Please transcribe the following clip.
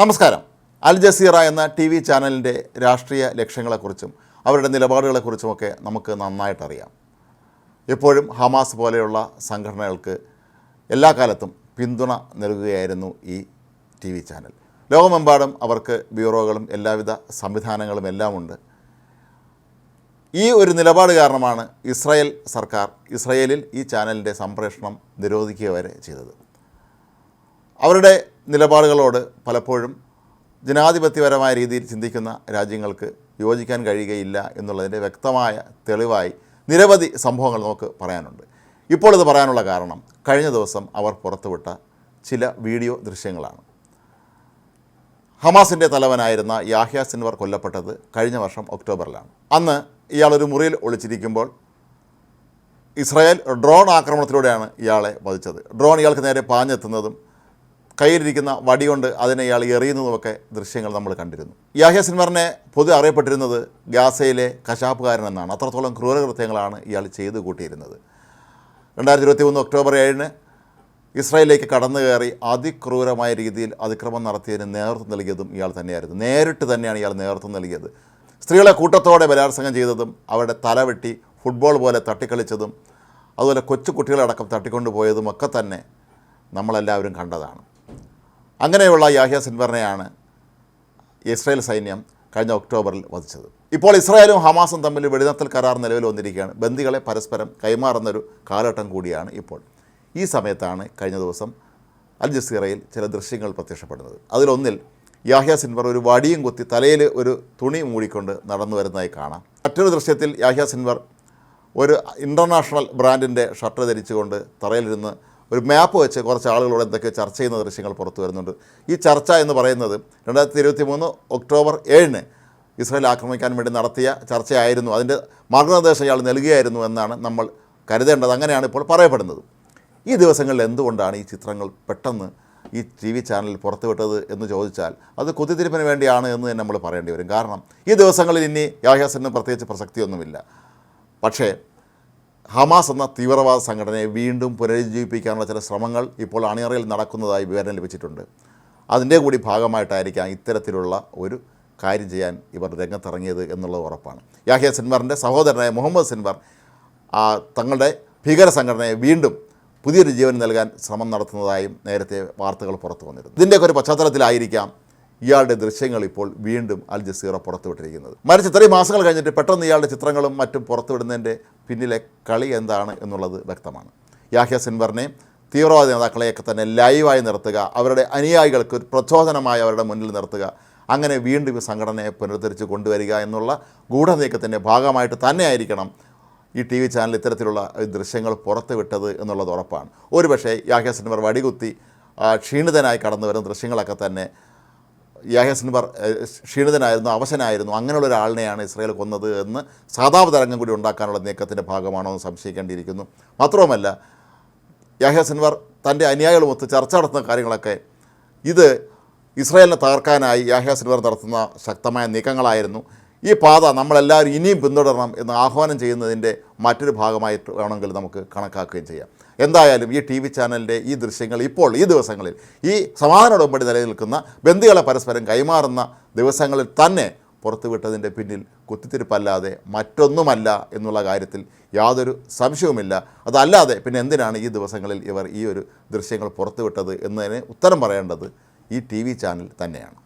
നമസ്കാരം. Al Jazeera എന്ന T V ചാനലിന്റെ രാഷ്ട്രീയ ലക്ഷ്യങ്ങളെക്കുറിച്ചും അവരുടെ നിലപാടുകളെക്കുറിച്ചുമൊക്കെ നമുക്ക് നന്നായിട്ടറിയാം. എപ്പോഴും ഹമാസ് പോലെയുള്ള സംഘടനകൾക്ക് എല്ലാ കാലത്തും പിന്തുണ നൽകുകയായിരുന്നു ഈ ടി വി ചാനൽ. ലോകമെമ്പാടും അവർക്ക് ബ്യൂറോകളും എല്ലാവിധ സംവിധാനങ്ങളും എല്ലാമുണ്ട് ഈ ഒരു നിലപാട് കാരണമാണ് ഇസ്രായേൽ സർക്കാർ ഇസ്രായേലിൽ ഈ ചാനലിന്റെ സംപ്രേഷണം നിരോധിക്കുക വരെ ചെയ്തത്. അവരുടെ നിലപാടുകളോട് പലപ്പോഴും ജനാധിപത്യപരമായ രീതിയിൽ ചിന്തിക്കുന്ന രാജ്യങ്ങൾക്ക് യോജിക്കാൻ കഴിയുകയില്ല എന്നുള്ളതിന്റെ വ്യക്തമായ തെളിവായി നിരവധി സംഭവങ്ങൾ നമുക്ക് പറയാനുണ്ട്. ഇപ്പോൾ ഇത് പറയാനുള്ള കാരണം കഴിഞ്ഞ ദിവസം അവർ പുറത്തുവിട്ട ചില വീഡിയോ ദൃശ്യങ്ങളാണ്. ഹമാസിന്റെ തലവനായിരുന്ന യാഹ്യ സിൻവർ കൊല്ലപ്പെട്ടത് കഴിഞ്ഞ വർഷം ഒക്ടോബറിലാണ്. അന്ന് ഇയാളൊരു മുറിയിൽ ഒളിച്ചിരിക്കുമ്പോൾ ഇസ്രായേൽ ഡ്രോൺ ആക്രമണത്തിലൂടെയാണ് ഇയാളെ വധിച്ചത്. ഡ്രോൺ ഇയാൾക്ക് നേരെ പാഞ്ഞെത്തുന്നതും കയ്യിലിരിക്കുന്ന വടി കൊണ്ട് അതിനെ ഇയാൾ എറിയുന്നതുമൊക്കെ ദൃശ്യങ്ങൾ നമ്മൾ കണ്ടിരുന്നു. യാഹ്യ സിൻവറിനെ പൊതു അറിയപ്പെട്ടിരുന്നത് ഗാസയിലെ കശാപ്പുകാരൻ എന്നാണ്. അത്രത്തോളം ക്രൂരകൃത്യങ്ങളാണ് ഇയാൾ ചെയ്തു കൂട്ടിയിരുന്നത്. രണ്ടായിരത്തി ഇരുപത്തി മൂന്ന് ഒക്ടോബർ ഏഴിന് ഇസ്രായേലിലേക്ക് കടന്നു കയറി അതിക്രൂരമായ രീതിയിൽ അതിക്രമം നടത്തിയതിന് നേതൃത്വം നൽകിയതും ഇയാൾ തന്നെയായിരുന്നു. നേരിട്ട് തന്നെയാണ് ഇയാൾ നേതൃത്വം നൽകിയത്. സ്ത്രീകളെ കൂട്ടത്തോടെ ബലാത്സംഗം ചെയ്തതും അവരുടെ തലവെട്ടി ഫുട്ബോൾ പോലെ തട്ടിക്കളിച്ചതും അതുപോലെ കൊച്ചു കുട്ടികളടക്കം തട്ടിക്കൊണ്ടുപോയതും ഒക്കെ തന്നെ നമ്മളെല്ലാവരും കണ്ടതാണ്. അങ്ങനെയുള്ള യാഹ്യ സിൻവറിനെയാണ് ഇസ്രായേൽ സൈന്യം കഴിഞ്ഞ ഒക്ടോബറിൽ വധിച്ചത്. ഇപ്പോൾ ഇസ്രായേലും ഹമാസും തമ്മിൽ വെടിനിർത്തൽ കരാർ നിലവിൽ വന്നിരിക്കുകയാണ്. ബന്ദികളെ പരസ്പരം കൈമാറുന്നൊരു കാലഘട്ടം കൂടിയാണ് ഇപ്പോൾ. ഈ സമയത്താണ് കഴിഞ്ഞ ദിവസം അൽ ജസീറയിൽ ചില ദൃശ്യങ്ങൾ പ്രത്യക്ഷപ്പെടുന്നത്. അതിലൊന്നിൽ യാഹ്യ സിൻവർ ഒരു വടിയും കുത്തി തലയിൽ ഒരു തുണി മൂടിക്കൊണ്ട് നടന്നു വരുന്നതായി കാണാം. മറ്റൊരു ദൃശ്യത്തിൽ യാഹ്യ സിൻവർ ഒരു ഇന്റർനാഷണൽ ബ്രാൻഡിന്റെ ഷർട്ട് ധരിച്ചുകൊണ്ട് തറയിലിരുന്ന് ഒരു മാപ്പ് വെച്ച് കുറച്ച് ആളുകളോട് എന്തൊക്കെ ചർച്ച ചെയ്യുന്ന ദൃശ്യങ്ങൾ പുറത്തു വരുന്നുണ്ട്. ഈ ചർച്ച എന്ന് പറയുന്നത് രണ്ടായിരത്തി ഇരുപത്തി മൂന്ന് ഒക്ടോബർ ഏഴിന് ഇസ്രായേൽ ആക്രമിക്കാൻ വേണ്ടി നടത്തിയ ചർച്ചയായിരുന്നു. അതിന്റെ മാർഗനിർദ്ദേശം ഇയാൾ നൽകുകയായിരുന്നു എന്നാണ് നമ്മൾ കരുതേണ്ടത്. അങ്ങനെയാണ് ഇപ്പോൾ പറയപ്പെടുന്നത്. ഈ ദിവസങ്ങളിൽ എന്തുകൊണ്ടാണ് ഈ ചിത്രങ്ങൾ പെട്ടെന്ന് ഈ ടി വി ചാനലിൽ പുറത്തുവിട്ടത് എന്ന് ചോദിച്ചാൽ അത് കുത്തിത്തിരിപ്പിന് വേണ്ടിയാണ് എന്ന് തന്നെ നമ്മൾ പറയേണ്ടി വരും. കാരണം ഈ ദിവസങ്ങളിൽ ഇനി യാഹ്യാസിനും പ്രത്യേകിച്ച് പ്രസക്തിയൊന്നുമില്ല. പക്ഷേ ഹമാസ് എന്ന തീവ്രവാദ സംഘടനയെ വീണ്ടും പുനരുജ്ജീവിപ്പിക്കാനുള്ള ചില ശ്രമങ്ങൾ ഇപ്പോൾ അണിയറയിൽ നടക്കുന്നതായി വിവരം ലഭിച്ചിട്ടുണ്ട്. അതിന്റെ കൂടി ഭാഗമായിട്ടായിരിക്കാം ഇത്തരത്തിലുള്ള ഒരു കാര്യം ചെയ്യാൻ ഇവർ രംഗത്തിറങ്ങിയത് എന്നുള്ളത് ഉറപ്പാണ്. യാഹിയ സിൻവറിന്റെ സഹോദരനായ മുഹമ്മദ് സിൻവർ തങ്ങളുടെ ഭീകര സംഘടനയെ വീണ്ടും പുതിയൊരു ജീവൻ നൽകാൻ ശ്രമം നടത്തുന്നതായും നേരത്തെ വാർത്തകൾ പുറത്തു വന്നിരുന്നു. ഇതിന്റെയൊക്കെ ഒരു പശ്ചാത്തലത്തിലായിരിക്കാം ഇയാളുടെ ദൃശ്യങ്ങൾ ഇപ്പോൾ വീണ്ടും അൽ ജസീറ പുറത്തുവിട്ടിരിക്കുന്നത്. മരിച്ച് ഇത്രയും മാസങ്ങൾ കഴിഞ്ഞിട്ട് പെട്ടെന്ന് ഇയാളുടെ ചിത്രങ്ങളും മറ്റും പുറത്തുവിടുന്നതിന്റെ പിന്നിലെ കളി എന്താണ് എന്നുള്ളത് വ്യക്തമാണ്. യാഹ്യ സിൻവറിനെ തീവ്രവാദ നേതാക്കളെയൊക്കെ തന്നെ ലൈവായി നിർത്തുക അവരുടെ അനുയായികൾക്ക് ഒരു പ്രചോദനമായി അവരുടെ മുന്നിൽ നിർത്തുക അങ്ങനെ വീണ്ടും ഈ സംഘടനയെ പുനരുദ്ധരിച്ച് കൊണ്ടുവരിക എന്നുള്ള ഗൂഢനീക്കത്തിന്റെ ഭാഗമായിട്ട് തന്നെ ആയിരിക്കണം ഈ ടി വി ചാനൽ ഇത്തരത്തിലുള്ള ദൃശ്യങ്ങൾ പുറത്തുവിട്ടത് എന്നുള്ളത് ഉറപ്പാണ്. ഒരുപക്ഷേ യാഹ്യ സിൻവർ വടികുത്തി ക്ഷീണിതനായി കടന്നു വരുന്ന ദൃശ്യങ്ങളൊക്കെ തന്നെ യാഹ്യ സിൻവർ ക്ഷീണിതനായിരുന്നു അവശനായിരുന്നു അങ്ങനെയുള്ള ഒരാളിനെയാണ് ഇസ്രയേൽ കൊന്നത് എന്ന് സാധാരണ തരംഗം കൂടി ഉണ്ടാക്കാനുള്ള നീക്കത്തിന്റെ ഭാഗമാണോ എന്ന് സംശയിക്കേണ്ടിയിരിക്കുന്നു. മാത്രവുമല്ല യാഹ്യ സിൻവർ തന്റെ അനുയായികളുമൊത്ത് ചർച്ച നടത്തുന്ന കാര്യങ്ങളൊക്കെ ഇത് ഇസ്രയേലിനെ തകർക്കാനായി യാഹ്യ നടത്തുന്ന ശക്തമായ നീക്കങ്ങളായിരുന്നു. ഈ പാത നമ്മളെല്ലാവരും ഇനിയും പിന്തുടരണം എന്ന് ആഹ്വാനം ചെയ്യുന്നതിന്റെ മറ്റൊരു ഭാഗമായിട്ട് വേണമെങ്കിൽ നമുക്ക് കണക്കാക്കുകയും ചെയ്യാം. എന്തായാലും ഈ ടി വി ചാനലിന്റെ ഈ ദൃശ്യങ്ങൾ ഇപ്പോൾ ഈ ദിവസങ്ങളിൽ ഈ സമാധാന ഉടമ്പടി നിലനിൽക്കുന്ന ബന്ദികളെ പരസ്പരം കൈമാറുന്ന ദിവസങ്ങളിൽ തന്നെ പുറത്തുവിട്ടതിന്റെ പിന്നിൽ കുത്തിത്തിരിപ്പല്ലാതെ മറ്റൊന്നുമല്ല എന്നുള്ള കാര്യത്തിൽ യാതൊരു സംശയവുമില്ല. അതല്ലാതെ പിന്നെ എന്തിനാണ് ഈ ദിവസങ്ങളിൽ ഇവർ ഈ ഒരു ദൃശ്യങ്ങൾ പുറത്തുവിട്ടത് എന്നതിന് ഉത്തരം പറയേണ്ടത് ഈ ടി ചാനൽ തന്നെയാണ്.